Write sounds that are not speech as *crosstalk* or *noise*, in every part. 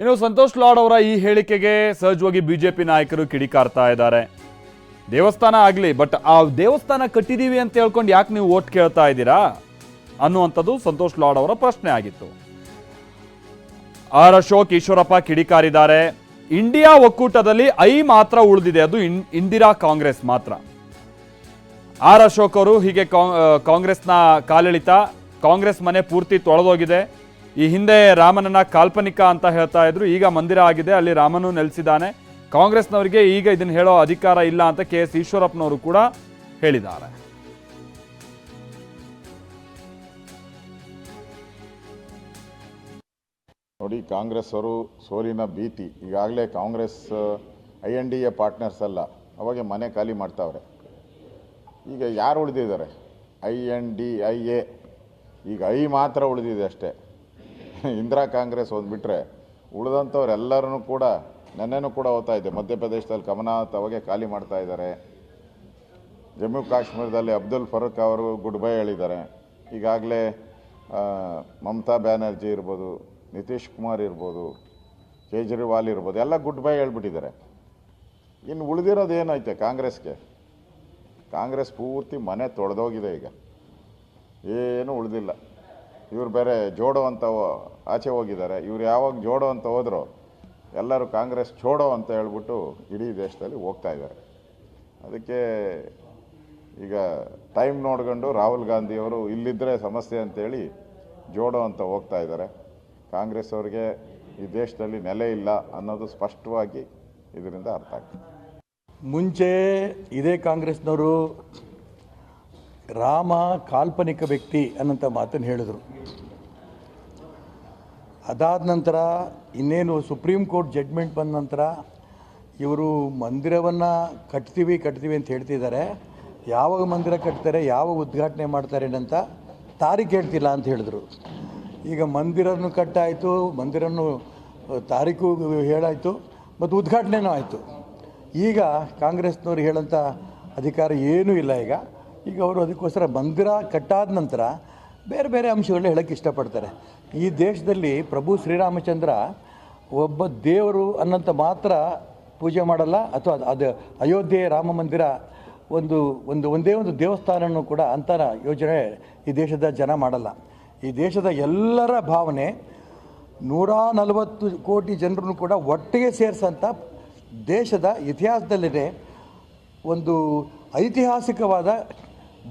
ಇನ್ನು ಸಂತೋಷ್ ಲಾಡ್ ಅವರ ಈ ಹೇಳಿಕೆಗೆ ಸಹಜವಾಗಿ ಬಿಜೆಪಿ ನಾಯಕರು ಕಿಡಿಕಾರ್ತಾ ಇದ್ದಾರೆ. ದೇವಸ್ಥಾನ ಆಗಲಿ ಬಟ್ ಆ ದೇವಸ್ಥಾನ ಕಟ್ಟಿದ್ದೀವಿ ಅಂತ ಹೇಳ್ಕೊಂಡು ಯಾಕೆ ನೀವು ಓಟ್ ಕೇಳ್ತಾ ಇದ್ದೀರಾ? ಅನ್ನುವಂಥದ್ದು ಸಂತೋಷ್ ಲಾಡ್ ಅವರ ಪ್ರಶ್ನೆ ಆಗಿತ್ತು. ಆರ್ ಅಶೋಕ್ ಈಶ್ವರಪ್ಪ ಕಿಡಿಕಾರಿದ್ದಾರೆ. ಇಂಡಿಯಾ ಒಕ್ಕೂಟದಲ್ಲಿ ಐ ಮಾತ್ರ ಉಳಿದಿದೆ, ಅದು ಇಂದಿರಾ ಕಾಂಗ್ರೆಸ್ ಮಾತ್ರ. ಆರ್ ಅಶೋಕ್ ಅವರು ಹೀಗೆ ಕಾಂಗ್- ಕಾಂಗ್ರೆಸ್ನ ಕಾಲೆಳಿತ, ಕಾಂಗ್ರೆಸ್ ಮನೆ ಪೂರ್ತಿ ತೊಳೆದೋಗಿದೆ. ಈ ಹಿಂದೆ ರಾಮನನ್ನ ಕಾಲ್ಪನಿಕ ಅಂತ ಹೇಳ್ತಾ ಇದ್ರು, ಈಗ ಮಂದಿರ ಆಗಿದೆ, ಅಲ್ಲಿ ರಾಮನು ನೆಲೆಸಿದ್ದಾನೆ. ಕಾಂಗ್ರೆಸ್ನವರಿಗೆ ಈಗ ಇದನ್ನು ಹೇಳೋ ಅಧಿಕಾರ ಇಲ್ಲ ಅಂತ ಕೆ ಎಸ್ ಈಶ್ವರಪ್ಪನವರು ಕೂಡ ಹೇಳಿದ್ದಾರೆ. ನೋಡಿ ಕಾಂಗ್ರೆಸ್ ಅವರು ಸೋಲಿನ ಭೀತಿ, ಈಗಾಗಲೇ Congress I N D A partners ಅಲ್ಲ, ಅವಾಗೆ ಮನೆ ಖಾಲಿ ಮಾಡ್ತಾವ್ರೆ. ಈಗ ಯಾರು ಉಳಿದಿದ್ದಾರೆ? I N D I A. ಈಗ ಐ ಮಾತ್ರ ಉಳಿದಿದೆ ಅಷ್ಟೇ. *laughs* ಇಂದಿರಾ ಕಾಂಗ್ರೆಸ್ ಹೋದ್ಬಿಟ್ರೆ ಉಳಿದಂಥವ್ರೆಲ್ಲರೂ ಕೂಡ, ನೆನ್ನೆನೂ ಕೂಡ ಹೋಗ್ತಾ ಇದೆ ಮಧ್ಯಪ್ರದೇಶದಲ್ಲಿ ಕಮಲ್ನಾಥ್ ಅವಾಗೆ ಖಾಲಿ ಮಾಡ್ತಾ ಇದ್ದಾರೆ. ಜಮ್ಮು ಕಾಶ್ಮೀರದಲ್ಲಿ ಅಬ್ದುಲ್ ಫರೂಕ್ ಅವರು ಗುಡ್ ಬೈ ಹೇಳಿದ್ದಾರೆ. ಈಗಾಗಲೇ ಮಮತಾ ಬ್ಯಾನರ್ಜಿ ಇರ್ಬೋದು, ನಿತೀಶ್ ಕುಮಾರ್ ಇರ್ಬೋದು, ಕೇಜ್ರಿವಾಲ್ ಇರ್ಬೋದು, ಎಲ್ಲ ಗುಡ್ ಬೈ ಹೇಳ್ಬಿಟ್ಟಿದ್ದಾರೆ. ಇನ್ನು ಉಳಿದಿರೋದು ಏನೈತೆ ಕಾಂಗ್ರೆಸ್ಗೆ? ಕಾಂಗ್ರೆಸ್ ಪೂರ್ತಿ ಮನೆ ತೊಳೆದೋಗಿದೆ ಈಗ. ಏನು ಉಳಿದಿಲ್ಲ. ಇವ್ರು ಬೇರೆ ಜೋಡೋ ಅಂತ ಆಚೆ ಹೋಗಿದ್ದಾರೆ. ಇವ್ರು ಯಾವಾಗ ಜೋಡೋ ಅಂತ ಹೋದ್ರು ಎಲ್ಲರೂ ಕಾಂಗ್ರೆಸ್ ಚೋಡೋ ಅಂತ ಹೇಳ್ಬಿಟ್ಟು ಇಡೀ ದೇಶದಲ್ಲಿ ಹೋಗ್ತಾ ಇದ್ದಾರೆ. ಅದಕ್ಕೆ ಈಗ ಟೈಮ್ ನೋಡ್ಕೊಂಡು ರಾಹುಲ್ ಗಾಂಧಿಯವರು ಇಲ್ಲಿದ್ದರೆ ಸಮಸ್ಯೆ ಅಂತೇಳಿ ಜೋಡೋ ಅಂತ ಹೋಗ್ತಾ ಇದ್ದಾರೆ. ಕಾಂಗ್ರೆಸ್ ಅವರಿಗೆ ಈ ದೇಶದಲ್ಲಿ ನೆಲೆ ಇಲ್ಲ ಅನ್ನೋದು ಸ್ಪಷ್ಟವಾಗಿ ಇದರಿಂದ ಅರ್ಥ ಆಗ್ತದೆ. ಮುಂಚೆ ಇದೇ ಕಾಂಗ್ರೆಸ್ನವರು ರಾಮ ಕಾಲ್ಪನಿಕ ವ್ಯಕ್ತಿ ಅನ್ನೋಂಥ ಮಾತನ್ನು ಹೇಳಿದರು. ಅದಾದ ನಂತರ ಇನ್ನೇನು ಸುಪ್ರೀಂ ಕೋರ್ಟ್ ಜಡ್ಮೆಂಟ್ ಬಂದ ನಂತರ ಇವರು ಮಂದಿರವನ್ನು ಕಟ್ತೀವಿ ಕಟ್ತೀವಿ ಅಂತ ಹೇಳ್ತಿದ್ದಾರೆ. ಯಾವಾಗ ಮಂದಿರ ಕಟ್ತಾರೆ ಯಾವಾಗ ಉದ್ಘಾಟನೆ ಮಾಡ್ತಾರೆ ಅಂತ ತಾರೀಖು ಹೇಳ್ತಿಲ್ಲ ಅಂತ ಹೇಳಿದ್ರು. ಈಗ ಮಂದಿರನೂ ಕಟ್ಟಾಯಿತು, ಮಂದಿರನ್ನು ತಾರೀಕು ಹೇಳಾಯಿತು, ಮತ್ತು ಉದ್ಘಾಟನೆನೂ ಆಯಿತು. ಈಗ ಕಾಂಗ್ರೆಸ್ನವ್ರು ಹೇಳೋಂಥ ಅಧಿಕಾರ ಏನೂ ಇಲ್ಲ ಈಗ. ಈಗ ಅವರು ಅದಕ್ಕೋಸ್ಕರ ಮಂದಿರ ಕಟ್ಟಾದ ನಂತರ ಬೇರೆ ಬೇರೆ ಅಂಶಗಳನ್ನ ಹೇಳೋಕ್ಕೆ ಇಷ್ಟಪಡ್ತಾರೆ. ಈ ದೇಶದಲ್ಲಿ ಪ್ರಭು ಶ್ರೀರಾಮಚಂದ್ರ ಒಬ್ಬ ದೇವರು ಅನ್ನಂತ ಮಾತ್ರ ಪೂಜೆ ಮಾಡಲ್ಲ, ಅಥವಾ ಅದು ಅಯೋಧ್ಯೆ ರಾಮ ಮಂದಿರ ಒಂದು ಒಂದು, ಒಂದೇ ಒಂದು ದೇವಸ್ಥಾನನೂ ಕೂಡ ಅಂತರ ಯೋಜನೆ ಈ ದೇಶದ ಜನ ಮಾಡಲ್ಲ. ಈ ದೇಶದ ಎಲ್ಲರ ಭಾವನೆ ನೂರ ನಲವತ್ತು ಕೋಟಿ ಜನರನ್ನು ಕೂಡ ಒಟ್ಟಿಗೆ ಸೇರಿಸಂಥ ದೇಶದ ಇತಿಹಾಸದಲ್ಲಿದೆ ಒಂದು ಐತಿಹಾಸಿಕವಾದ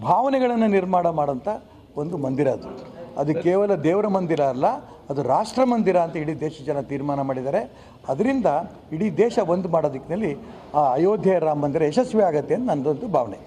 ಭಾವನೆಗಳನ್ನು ನಿರ್ಮಾಣ ಮಾಡೋಂಥ ಒಂದು ಮಂದಿರ ಅದು. ಅದು ಕೇವಲ ದೇವರ ಮಂದಿರ ಅಲ್ಲ, ಅದು ರಾಷ್ಟ್ರ ಮಂದಿರ ಅಂತ ಇಡೀ ದೇಶ ಜನ ತೀರ್ಮಾನ ಮಾಡಿದ್ದಾರೆ. ಅದರಿಂದ ಇಡೀ ದೇಶ ಒಂದು ಮಾಡೋದಿಕ್ಕಿನಲ್ಲಿ ಆ ಅಯೋಧ್ಯೆ ರಾಮ ಮಂದಿರ ಯಶಸ್ವಿ ಆಗುತ್ತೆ ಅಂತ ನನ್ನದೊಂದು ಭಾವನೆ.